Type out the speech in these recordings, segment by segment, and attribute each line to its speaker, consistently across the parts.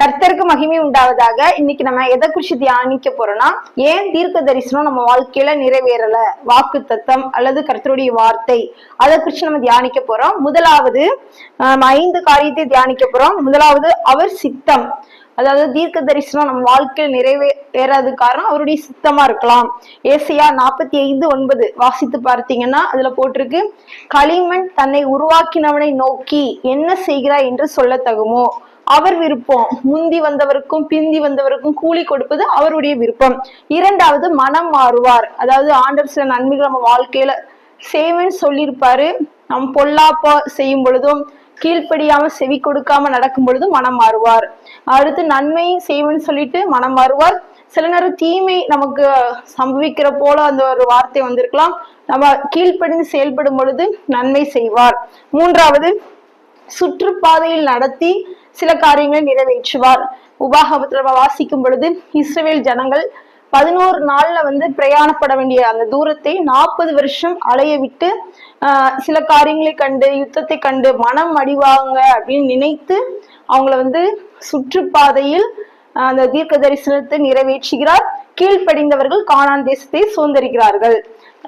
Speaker 1: கர்த்தருக்கு மகிமை உண்டாவதாக இன்னைக்கு நம்ம எதை குறிச்சு தியானிக்க போறோம்னா ஏன் தீர்க்க தரிசனம் நம்ம வாழ்க்கையில நிறைவேறல? வாக்கு தத்தம் அல்லது கர்த்தருடைய வார்த்தை அதை குறிச்சு நம்ம தியானிக்க போறோம். முதலாவது ஆஹ், ஐந்து காரியத்தை தியானிக்க போறோம். முதலாவது அவர் சித்தம். அதாவது தீர்க்க தரிசனம் நம்ம வாழ்க்கையில் நிறைவேறாத காரணம் அவருடைய சித்தமா இருக்கலாம். ஏசியா நாற்பத்தி ஐந்து ஒன்பது வாசித்து பார்த்தீங்கன்னா அதுல போட்டிருக்கு களிமண் தன்னை உருவாக்கினவனை நோக்கி என்ன செய்கிறாய் என்று சொல்ல தகுமோ அவர் விருப்பம். முந்தி வந்தவருக்கும் பிந்தி வந்தவருக்கும் கூலி கொடுப்பது அவருடைய விருப்பம். இரண்டாவது மனம் மாறுவார். அதாவது ஆண்டவர் சில நன்மைகள் நம்ம வாழ்க்கையில செய்வேன்னு சொல்லியிருப்பாரு. நம் பொல்லாப்பா செய்யும் பொழுதும் கீழ்ப்படியாம செவி கொடுக்காம நடக்கும் பொழுதும் மனம் மாறுவார். அடுத்து நன்மை செய்வேன்னு சொல்லிட்டு மனம் மாறுவார். சில நேரம் தீமை நமக்கு சம்பவிக்கிற போல அந்த ஒரு வார்த்தை வந்திருக்கலாம். நம்ம கீழ்ப்படிந்து செயல்படும் பொழுது நன்மை செய்வார். மூன்றாவது சுற்றுப்பாதையில் நடத்தி சில காரியங்களை நிறைவேற்றுவார். உபாகமத்துல வாசிக்கும் பொழுது இஸ்ரேல் ஜனங்கள் பதினோரு நாள்ல வந்து பிரயாணப்பட வேண்டிய அந்த தூரத்தை நாற்பது வருஷம் அலைய விட்டு சில காரியங்களை கண்டு யுத்தத்தை கண்டு மனம் அடிவாங்க அப்படின்னு நினைத்து அவங்கள வந்து சுற்றுப்பாதையில் அந்த தீர்க்க தரிசனத்தை நிறைவேற்றுகிறார். கீழ்ப்படிந்தவர்கள் காணான் தேசத்தை சுதந்திரிக்கிறார்கள்.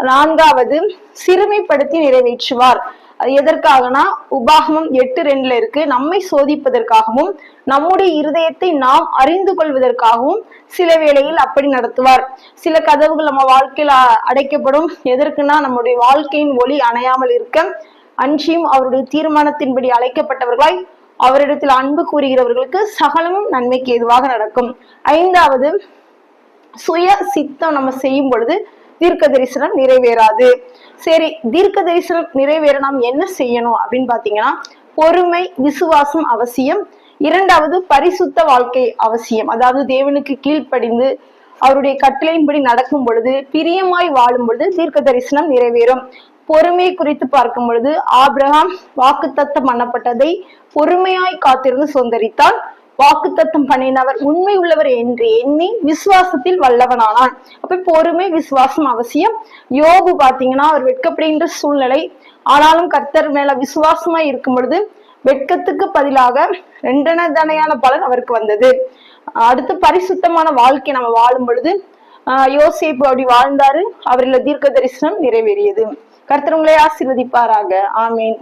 Speaker 1: நான்காவது சிறுமைப்படுத்தி நிறைவேற்றுவார். அது எதற்காகனா உபாகமம் எட்டு ரெண்டுல இருக்கு. நம்மை சோதிப்பதற்காகவும் நம்முடைய இருதயத்தை நாம் அறிந்து கொள்வதற்காகவும் சில வேளையில் அப்படி நடத்துவார். சில கதவுகள் நம்ம வாழ்க்கையில அடைக்கப்படும். எதற்குனா நம்முடைய வாழ்க்கையின் ஒளி அணையாமல் இருக்க அன்றியும் அவருடைய தீர்மானத்தின்படி அழைக்கப்பட்டவர்களாய் அவரிடத்தில் அன்பு கூறுகிறவர்களுக்கு சகலமும் நன்மைக்கு ஏதுவாக நடக்கும். ஐந்தாவது சுய சித்தம் நம்ம செய்யும் பொழுது தீர்க்க தரிசனம் நிறைவேறாது. சரி தீர்க்க தரிசனம் நிறைவேற நாம் என்ன செய்யணும் அப்படின்னு பாத்தீங்கன்னா பொறுமை விசுவாசம் அவசியம். இரண்டாவது பரிசுத்த வாழ்க்கை அவசியம். அதாவது தேவனுக்கு கீழ்ப்படிந்து அவருடைய கட்டளையின்படி நடக்கும் பொழுது பிரியமாய் வாழும் பொழுது தீர்க்க தரிசனம் நிறைவேறும். பொறுமை குறித்து பார்க்கும் பொழுது ஆபிரகாம் வாக்குத்தத்தம் பண்ணப்பட்டதை பொறுமையாய் காத்திருந்து சுதந்திரித்தால் வாக்குத்தத்தம் பண்ணினவர் உண்மை உள்ளவர் என்று எண்ணி விசுவாசத்தில் வல்லவனானான். அப்ப பொறுமை விசுவாசம் அவசியம். யோபு பாத்தீங்கன்னா அவர் வெட்கப்படுகின்ற சூழ்நிலை. ஆனாலும் கர்த்தர் மேல விசுவாசமா இருக்கும் பொழுது வெட்கத்துக்கு பதிலாக ரெண்டன தனையான பலன் அவருக்கு வந்தது. அடுத்து பரிசுத்தமான வாழ்க்கை நம்ம வாழும் பொழுது ஆஹ் யோசிப்பு அப்படி வாழ்ந்தாரு. அவரில் தீர்க்க தரிசனம் நிறைவேறியது. கர்த்தர் உங்களை ஆசீர்வதிப்பாராக. ஆமீன்.